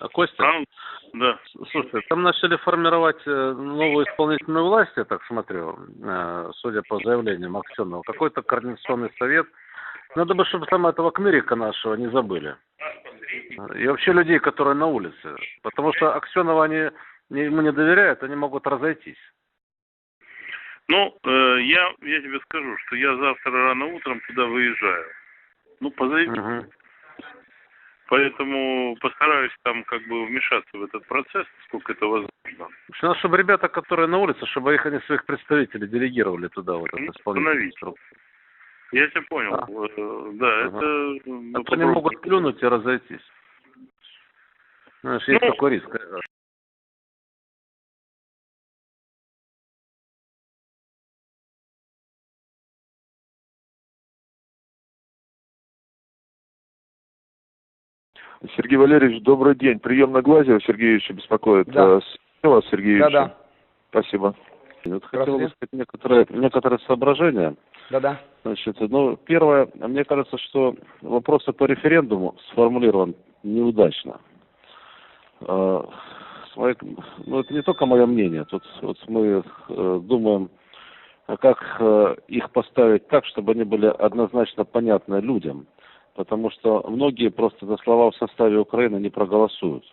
А Костя, Там, да. слушай, там начали формировать э, новую исполнительную власть, я так смотрю, э, судя по заявлениям Аксенова. Какой-то координационный совет. Надо бы, чтобы там этого Кмирика нашего не забыли. И вообще людей, которые на улице. Потому что Аксенова они ему не доверяют, они могут разойтись. Ну, э, я, я тебе скажу, что я завтра рано утром туда выезжаю. Ну, позови. Мгм. Поэтому постараюсь там как бы вмешаться в этот процесс, сколько это возможно. Надо, чтобы ребята, которые на улице, чтобы их они своих представителей делегировали туда, вот Ну, этот исполнительный. Я тебя понял. А. Э, Да, Ага. это... э, А то они попробуем. могут плюнуть и разойтись. Знаешь, есть Ну, такой риск. Сергей Валерьевич, добрый день. Прием на Глазева Сергеевича беспокоит. Да. Э, вас, Сергей Да, да, Спасибо. Вот хотел бы сказать некоторые, некоторые соображения. да, да. Значит, ну, первое, мне кажется, что вопрос по референдуму сформулирован неудачно. Э, ну, это не только мое мнение. Тут вот мы э, думаем, а как их поставить так, чтобы они были однозначно понятны людям. Потому что многие просто за слова в составе Украины не проголосуют.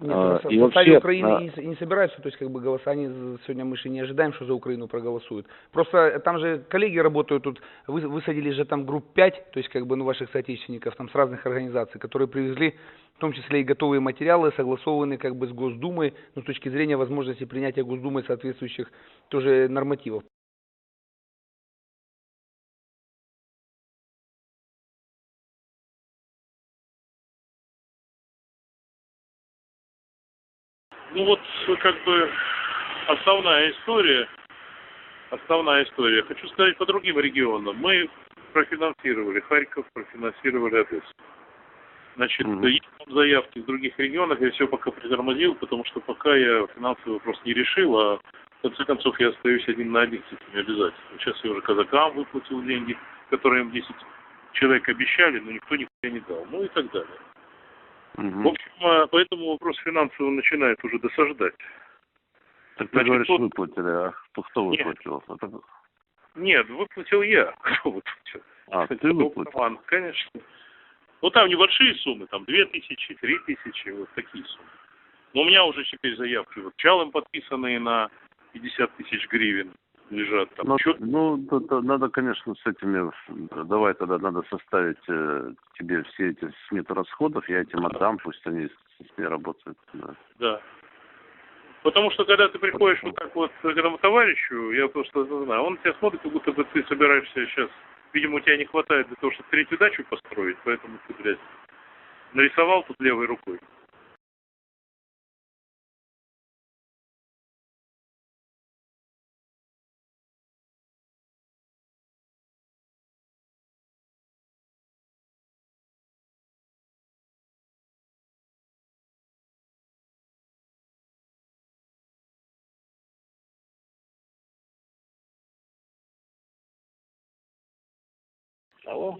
Нет, А, в и составе вообще, Украины а- не, не собираются, то есть как бы голоса, они сегодня мы же не ожидаем, что за Украину проголосуют. Просто там же коллеги работают тут, вы, высадили же там групп 5, то есть как бы ну ваших соотечественников там с разных организаций, которые привезли в том числе и готовые материалы, согласованные как бы с Госдумой, ну с точки зрения возможности принятия Госдумой соответствующих тоже нормативов. Ну вот, как бы, основная история, основная история. Хочу сказать по другим регионам. Мы профинансировали Харьков, профинансировали Одессу. Значит, Мгм. есть там заявки в других регионах, я все пока притормозил, потому что пока я финансовый вопрос не решил, а в конце концов я остаюсь один на один с этими обязательствами. Сейчас я уже казакам выплатил деньги, которые им 10 человек обещали, но никто никуда не дал, ну и так далее. Мгм. В общем, а, поэтому вопрос финансового начинает уже досаждать. Так ты значит, говоришь, вот- выплатили, а кто, кто Нет. выплатил? Это- Нет, выплатил я. Кто выплатил? А, ты выплатил? Конечно. Ну, там небольшие суммы, там, две тысячи, три тысячи, вот такие суммы. Но у меня уже теперь заявки, вот, чалом подписанные на 50 тысяч гривен лежат там. Ну, Чё- ну, то- то надо, конечно, с этими, давай тогда надо составить э, тебе все эти сметы расходов, я этим отдам, пусть они с, с ней работают. да. Да. Потому что когда ты приходишь вот так вот к этому товарищу, я просто знаю, он тебя смотрит, как будто бы ты собираешься сейчас, видимо, у тебя не хватает для того, чтобы третью дачу построить, поэтому ты, блядь, нарисовал тут левой рукой. Алло?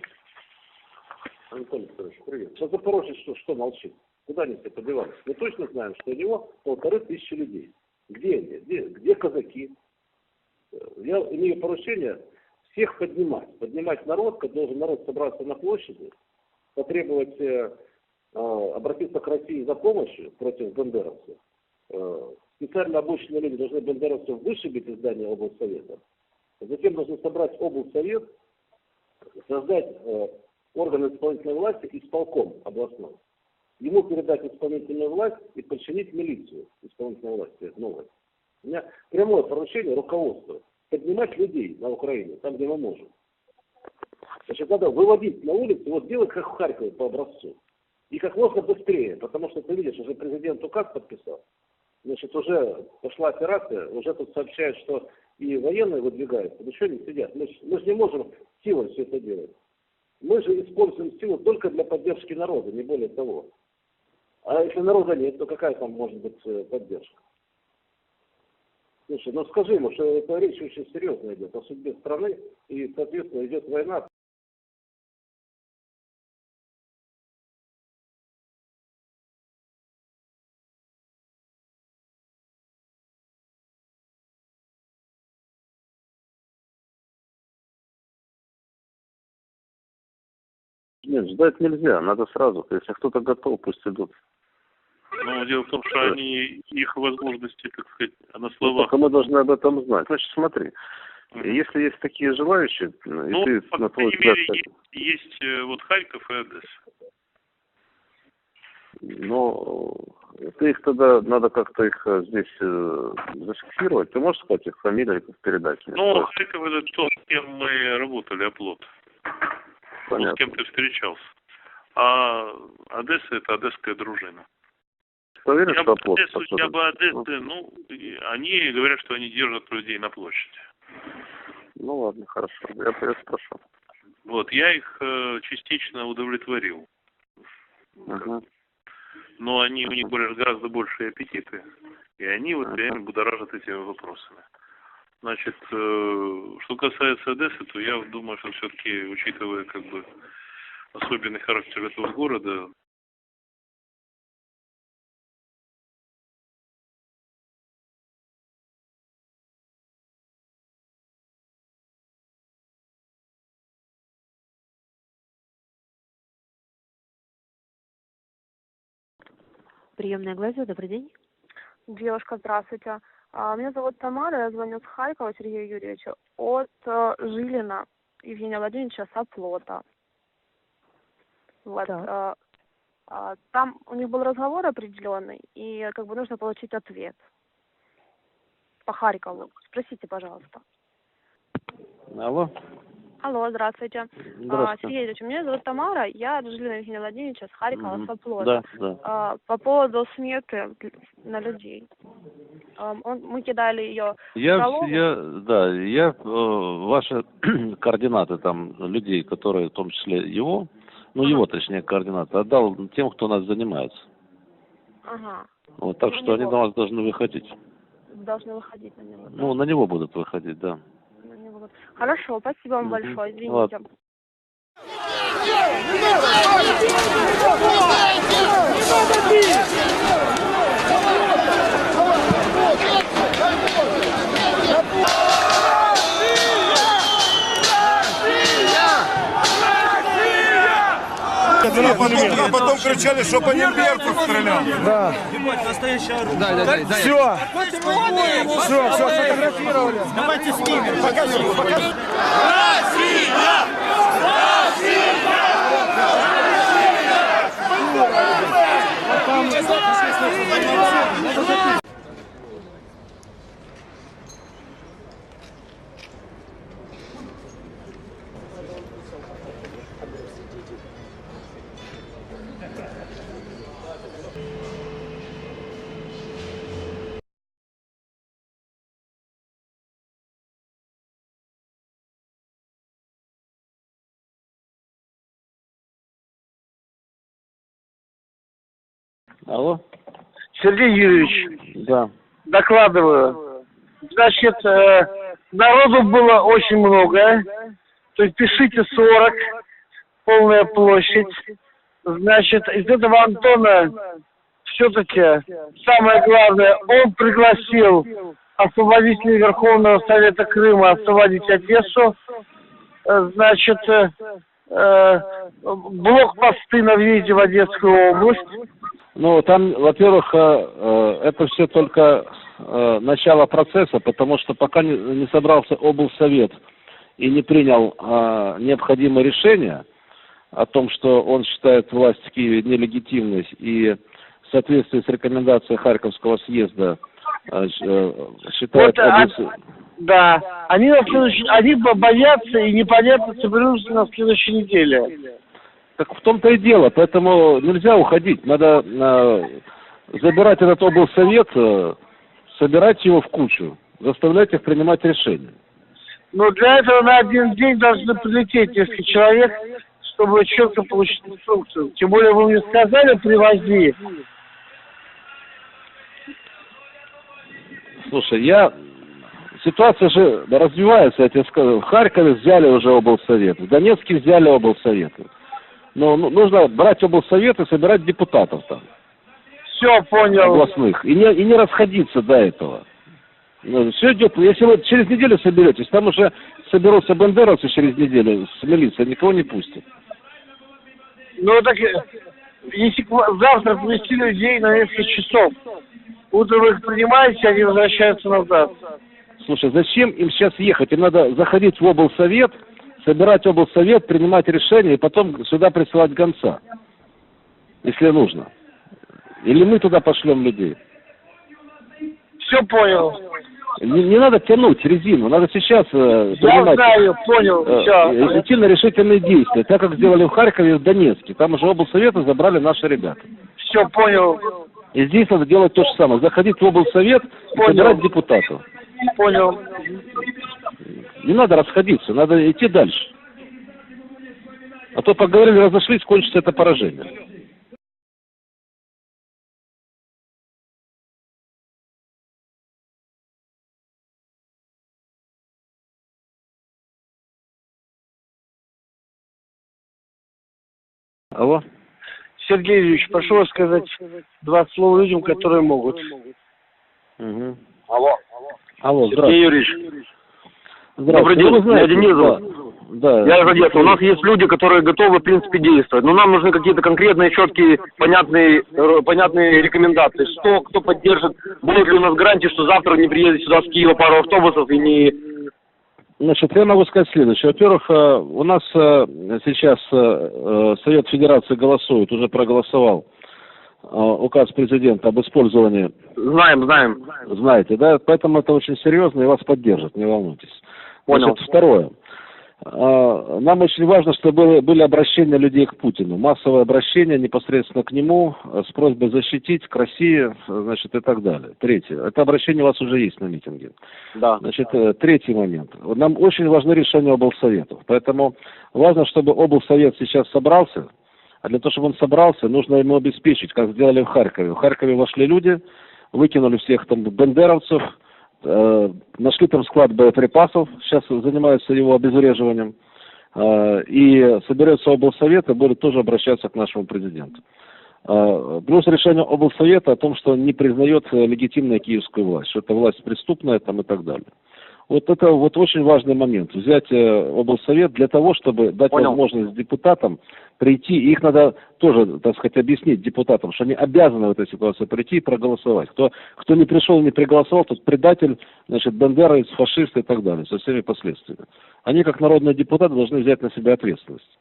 Анатолий Петрович, привет. Что Запорожец что, что молчит? Куда они все подевались? Мы точно знаем, что у него полторы тысячи людей. Где они? Где, где казаки? Э, Я имею поручение всех поднимать. Поднимать народ, когда должен народ собраться на площади, потребовать э, э, обратиться к России за помощью против бандеровцев. Э, специально обученные люди должны бандеровцев вышибить из здания облсовета. Затем должны собрать облсовет, создать э, орган исполнительной власти исполком областной. Ему передать исполнительную власть и подчинить милицию исполнительной власти новой. У меня прямое поручение руководства поднимать людей на Украине, там, где мы можем. Значит, надо выводить на улицу, вот делать как в Харькове по образцу. И как можно быстрее, потому что ты видишь, уже президент указ подписал. Значит, уже пошла операция, уже тут сообщают, что и военные выдвигаются, ничего не сидят. Мы, ж- мы же не можем силой все это делать. Мы же используем силу только для поддержки народа, не более того. А если народа нет, то какая там может быть э, поддержка? Слушай, ну скажи ему, что эта речь очень серьезная идет о судьбе страны, и, соответственно, идет война Нет, ждать нельзя, надо сразу. Если кто-то готов, пусть идут. Но дело в том, что они, их возможности, так сказать, на Ну, словах... только мы должны об этом знать. Значит, смотри, если есть такие желающие, ну, и Ну, ты, по на твой крайней мере, взгляд, есть, есть э, вот Харьков и Одесса. Ну, ты их тогда, надо как-то их э, здесь э, зафиксировать. Ты можешь сказать их фамилии в передаче? Ну, Харьков это то, с кем мы работали, оплот. Ну, с Понятно. кем ты встречался. А Одесса это одесская дружина. Ты уверен, Я что бы Одессу, я способен? бы Одессы, ну, они говорят, что они держат людей на площади. Ну, ладно, хорошо. Я, я спрошу. Вот, я их э, частично удовлетворил. Ага. Но они, у них более, гораздо большие аппетиты. И они вот реально будоражат этими вопросами. Значит, э, что касается Одессы, то я думаю, что все-таки, учитывая как бы особенный характер этого города, Приемная Глазио, добрый день. Девушка, здравствуйте. А, Меня зовут Тамара, я звоню с Харькова Сергея Юрьевича от э, Жилина Евгения Владимировича с оплота. Вот. Так. э, Там у них был разговор определенный, и как бы нужно получить ответ по Харькову. Спросите, пожалуйста. Алло? Алло, здравствуйте. А, Здравствуйте. Сергей Юрьевич, меня зовут Тамара, я от Жилина Евгения Владимировича с Харькова, Мгм. с оплота. Да, да. А, По поводу сметы на людей. Он- Мы кидали ее Я, Залогу? я, да, я э, ваши координаты там людей, которые, в том числе его, ну Ага. его, точнее, координаты, отдал тем, кто нас занимается. Ага. Вот, так Ну, что они него. до вас должны выходить. Должны выходить на него. да? Ну, на него будут выходить, да. На него вот. Хорошо, спасибо вам большое, извините. Ладно. А потом, а потом кричали, что по ним беркут стрелял. Все. Все, все, сфотографировали. Давайте снимем. Покажи, покажи. Алло? Сергей Юрьевич, Да. докладываю. Значит, э, народу было очень много. То есть пишите 40, полная площадь. Значит, из этого Антона все-таки самое главное, он пригласил освободителей Верховного Совета Крыма освободить Одессу. Э, Значит, э, э, блокпосты на въезде в Одесскую область. Ну, там, во-первых, э, э, это все только э, начало процесса, потому что пока не, собрался облсовет и не принял необходимое решение о том, что он считает власть в Киеве нелегитимной и в соответствии с рекомендацией Харьковского съезда считает Вот, а-. Да, они на следующей, они бо- боятся и непонятно соберутся на следующей неделе. Так в том-то и дело, поэтому нельзя уходить, надо э, забирать этот облсовет, э, собирать его в кучу, заставлять их принимать решения. Но для этого на один день должны прилететь несколько человек, чтобы четко получить инструкцию. Тем более вы мне сказали, привози. Слушай, я... Ситуация же развивается, я тебе скажу. В Харькове взяли уже облсовет, в Донецке взяли облсоветы. Но ну, нужно брать облсовет и собирать депутатов там, Все, понял. областных, и не, и не расходиться до этого. все идет, если вы через неделю соберетесь, там уже соберутся бандеровцы через неделю с милицией, никого не пустят. Ну так, э, если завтра привезти людей на несколько часов, утром вы их принимаете, они возвращаются назад. Слушай, зачем им сейчас ехать? Им надо заходить в облсовет, собирать облсовет, принимать решения и потом сюда присылать гонца, если нужно. Или мы туда пошлем людей. Все понял. Не, не надо тянуть резину, надо сейчас э, принимать, знаю, понял, э, на решительные действия, так как сделали в Харькове и в Донецке. Там уже облсоветы забрали наши ребята. Все понял, И здесь надо делать то же самое. Заходить в облсовет и Понял. собирать депутатов. понял. Не надо расходиться, надо идти дальше. А то поговорили, разошлись, кончится это поражение. Алло? Сергей Юрьевич, прошу вас сказать два слова людям, которые могут. Угу. Алло. Алло, Сергей. Юрьевич. Добрый день. Ну, вы знаете, Я Денис да, я из Одессы. У нас есть люди, которые готовы, в принципе, действовать. Но нам нужны какие-то конкретные, четкие, понятные, э, понятные рекомендации. Что, кто поддержит, будут ли у нас гарантии, что завтра не приедет сюда с Киева пару автобусов и не... Значит, я могу сказать следующее. Во-первых, э, у нас э, сейчас Совет Федерации голосует, уже проголосовал указ президента об использовании, Знаем, знаем. знаете, да, поэтому это очень серьезно и вас поддержат, не волнуйтесь. Понял. Значит, второе. Э, Нам очень важно, чтобы были, обращения людей к Путину, массовое обращение непосредственно к нему э, с просьбой защитить, к России, значит, и так далее. Третье. Это обращение у вас уже есть на митинге. Да. Значит, э, третий момент. Нам очень важны решения облсоветов. Поэтому важно, чтобы облсовет сейчас собрался. А для того, чтобы он собрался, нужно ему обеспечить, как сделали в Харькове. В Харькове вошли люди, выкинули всех там бендеровцев, нашли там склад боеприпасов, сейчас занимаются его обезвреживанием. Э, и соберется облсовет и будет тоже обращаться к нашему президенту. Э, Плюс решение облсовета о том, что не признает э, легитимную киевскую власть, что это власть преступная там и так далее. Вот это вот очень важный момент. Взять э, облсовет для того, чтобы дать Понял. возможность депутатам прийти, и их надо тоже, так сказать, объяснить депутатам, что они обязаны в этой ситуации прийти и проголосовать. Кто, кто не пришел, не проголосовал, тот предатель, значит, бандеровец, фашист и так далее, со всеми последствиями. Они, как народные депутаты, должны взять на себя ответственность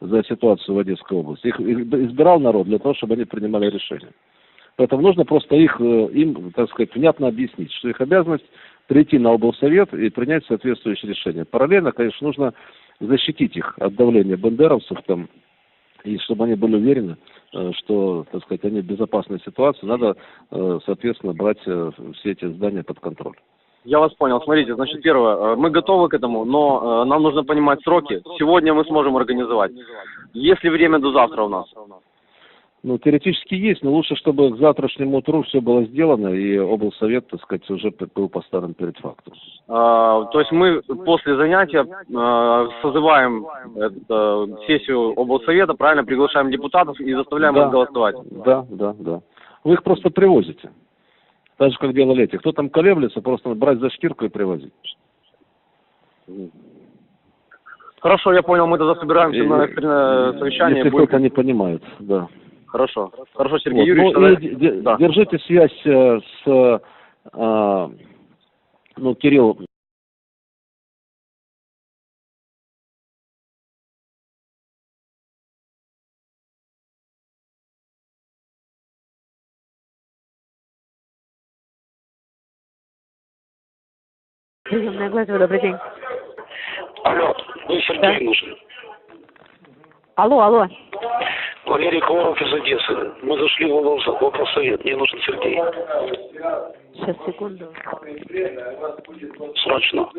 за ситуацию в Одесской области. Их избирал народ для того, чтобы они принимали решения. Поэтому нужно просто их, э, им, так сказать, внятно объяснить, что их обязанность прийти на облсовет и принять соответствующее решение. Параллельно, конечно, нужно защитить их от давления бандеровцев там, и чтобы они были уверены, э, что, так сказать, они в безопасной ситуации, надо, э, соответственно, брать э, все эти здания под контроль. Я вас понял. Смотрите, значит, первое, мы готовы к этому, но нам нужно понимать сроки. Сегодня мы сможем организовать. Есть ли время до завтра у нас? Ну, теоретически есть, но лучше, чтобы к завтрашнему утру все было сделано, и облсовет, так сказать, уже был поставлен перед фактом. А, То есть мы после занятия э, созываем э, сессию облсовета, правильно, приглашаем депутатов и заставляем Да. их голосовать. Да, да, да. Вы их просто привозите. Так же, как делали эти. Кто там колеблется, просто брать за шкирку и привозить. Хорошо, я понял, мы тогда собираемся И- на экстренное совещание. Если будем- кто-то не понимает, да. Хорошо. Хорошо, Сергей Вот. Юрьевич. Ну, тогда- и де- Да. держите связь э, с, э, ну, Кирилл, Приемная Глазова, добрый день. Алло, мне Сергей нужен. Алло, алло. Валерий Ковалов из Одессы. Мы зашли в область, в облсовет. Мне нужен Сергей. Сейчас, секунду. Срочно.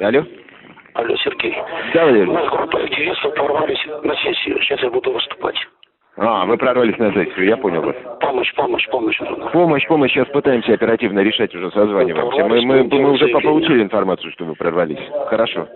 Алло? Алло, Сергей. Да, Валерий. У нас группа активистов порвались на сессию. Сейчас я буду выступать. А, вы прорвались на сессию, я понял вас. Помощь, помощь, помощь. Помощь, помощь, сейчас пытаемся оперативно решать, уже созваниваемся. Мы, мы, мы уже получили информацию, что вы прорвались. Хорошо.